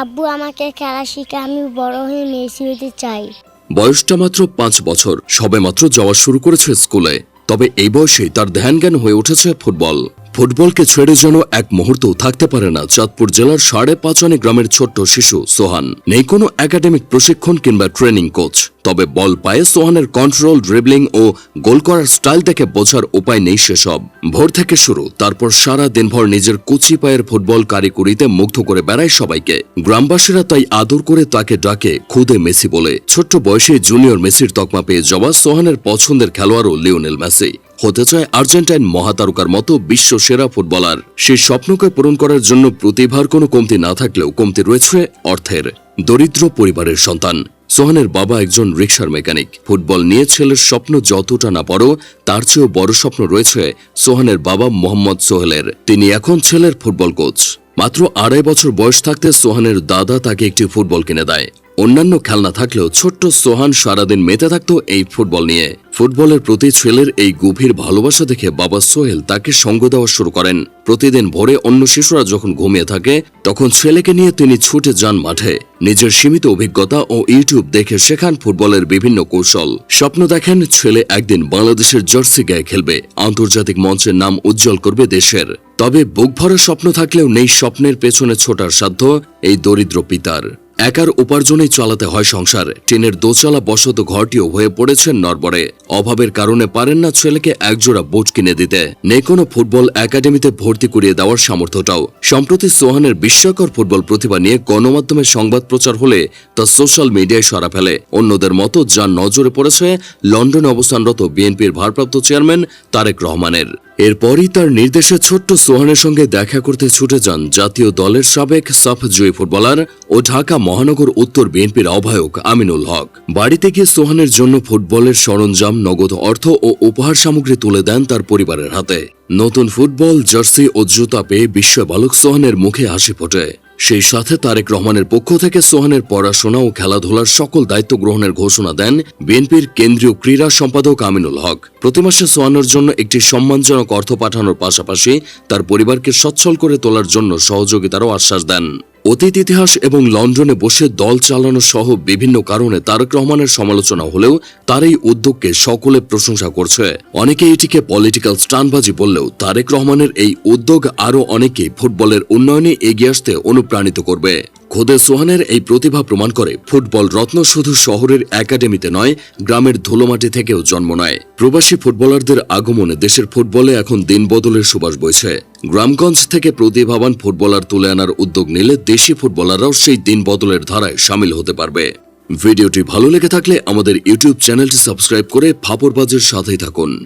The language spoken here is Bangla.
আব্বু আমাকে খেলা শিখে আমি বড় হয়ে মেসি হতে চাই। বয়সটা মাত্র পাঁচ বছর, সবে মাত্র যাওয়া শুরু করেছে স্কুলে। তবে এই বয়সে তার ধ্যান জ্ঞান হয়ে উঠেছে ফুটবল। ফুটবলকে ছেড়ে যেন এক মুহূর্ত থাকতে পারে না চাঁদপুর জেলার সাড়ে পাঁচনে গ্রামের ছোট্ট শিশু সোহান। নেই কোনো একাডেমিক প্রশিক্ষণ কিংবা ট্রেনিং কোচ। তবে বল পায়ে সোহানের কন্ট্রোল ড্রিবলিং ও গোল করার স্টাইল দেখে বোঝার উপায় নেই সেসব। ভোর থেকে শুরু, তারপর সারা দিনভর নিজের কুচি পায়ের ফুটবল কারিকুরিতে মুগ্ধ করে বেড়ায় সবাইকে। গ্রামবাসীরা তাই আদর করে তাকে ডাকে, খুদে মেসি বলে। ছোট্ট বয়সে জুনিয়র মেসির তকমা পেয়ে যাওয়া সোহানের পছন্দের খেলোয়াড়ও লিওনেল মেসি। হতে চায় আর্জেন্টাইন মহাতারকার মতো বিশ্ব সেরা ফুটবলার। সেই স্বপ্নকে পূরণ করার জন্য প্রতিভার কোনো কমতি না থাকলেও কমতি রয়েছে অর্থের। দরিদ্র পরিবারের সন্তান। সোহানের বাবা একজন রিক্সার মেকানিক। ফুটবল নিয়ে ছেলের স্বপ্ন যতটা না বড়, তার চেয়েও বড় স্বপ্ন রয়েছে সোহানের বাবা মোহাম্মদ সোহেলের। তিনি এখন ছেলের ফুটবল কোচ। মাত্র আড়াই বছর বয়স থাকতে সোহানের দাদা তাকে একটি ফুটবল কিনে দেয়। অন্যান্য খেলনা থাকলেও ছোট্ট সোহান সারাদিন মেতে থাকত এই ফুটবল নিয়ে। ফুটবলের প্রতি ছেলের এই গভীর ভালোবাসা দেখে বাবা সোহেল তাকে সঙ্গ দেওয়া শুরু করেন। প্রতিদিন ভোরে অন্য শিশুরা যখন ঘুমিয়ে থাকে, তখন ছেলেকে নিয়ে তিনি ছুটে যান মাঠে। নিজের সীমিত অভিজ্ঞতা ও ইউটিউব দেখে শেখান ফুটবলের বিভিন্ন কৌশল। স্বপ্ন দেখেন ছেলে একদিন বাংলাদেশের জার্সি গায়ে খেলবে। আন্তর্জাতিক মঞ্চের নাম উজ্জ্বল করবে দেশের। তবে বুক ভরা স্বপ্ন থাকলেও নেই স্বপ্নের পেছনে ছোটার সাধ্য এই দরিদ্র পিতার। একার উপার্জনেই চালাতে হয় সংসার। টিনের দোচালা বসত ঘরটিও হয়ে পড়েছেন নরবরে। অভাবের কারণে পারেন না ছেলেকে একজোড়া বোট কিনে দিতে। নেই কোনো ফুটবল একাডেমিতে ভর্তি করিয়ে দেওয়ার সামর্থ্যটাও। সম্প্রতি সোহানের বিস্ময়কর ফুটবল প্রতিভা নিয়ে গণমাধ্যমে সংবাদ প্রচার হলে তা সোশ্যাল মিডিয়ায় সারা ফেলে। অন্যদের মতো যার নজরে পড়েছে লন্ডনে অবস্থানরত বিএনপির ভারপ্রাপ্ত চেয়ারম্যান তারেক রহমানের। এরপরই তার নির্দেশে ছোট্ট সোহানের সঙ্গে দেখা করতে ছুটে যান জাতীয় দলের সাবেক সাফ জয়ী ফুটবলার ও ঢাকা মহানগর উত্তর বিএনপির আহ্বায়ক আমিনুল হক। বাড়িতে গিয়ে সোহানের জন্য ফুটবলের সরঞ্জাম, নগদ অর্থ ও উপহার সামগ্রী তুলে দেন তার পরিবারের হাতে। নতুন ফুটবল, জার্সি ও জুতা পেয়ে বিশ্ব বালক সোহানের মুখে হাসি ফোটে। সেই সাথে তারেক রহমানের পক্ষ থেকে সোহানের পড়াশোনা ও খেলাধুলার সকল দায়িত্ব গ্রহণের ঘোষণা দেন বিএনপির কেন্দ্রীয় ক্রীড়া সম্পাদক আমিনুল হক। প্রতি মাসে সোহানের জন্য একটি সম্মানজনক অর্থ পাঠানোর পাশাপাশি তার পরিবারকে সচ্ছল করে তোলার জন্য সহযোগিতারও আশ্বাস দেন। অতীত ইতিহাস এবং লন্ডনে বসে দল চালানো সহ বিভিন্ন কারণে তারেক রহমানের সমালোচনা হলেও তার এই উদ্যোগকে সকলে প্রশংসা করছে। অনেকে এটিকে পলিটিক্যাল স্টানবাজি বললেও তারেক রহমানের এই উদ্যোগ আরও অনেকে ফুটবলের উন্নয়নে এগিয়ে আসতে অনুপ্রাণিত করবে। খোদে সোহানের এই প্রতিভা প্রমাণ করে ফুটবল রত্ন শুধু শহরের একাডেমিতে নয়, গ্রামের ধুলোমাটি থেকেও জন্ম নেয়। প্রবাসী ফুটবলারদের আগমনে দেশের ফুটবলে এখন দিন বদলের সুবাস বইছে। গ্রামগঞ্জ থেকে প্রতিভাবান ফুটবলার তুলে আনার উদ্যোগ নিলে দেশি ফুটবলাররাও সেই দিন বদলের ধারায় সামিল হতে পারবে। ভিডিওটি ভালো লেগে থাকলে আমাদের ইউটিউব চ্যানেলটি সাবস্ক্রাইব করে ফাপড়বাজের সাথেই থাকুন।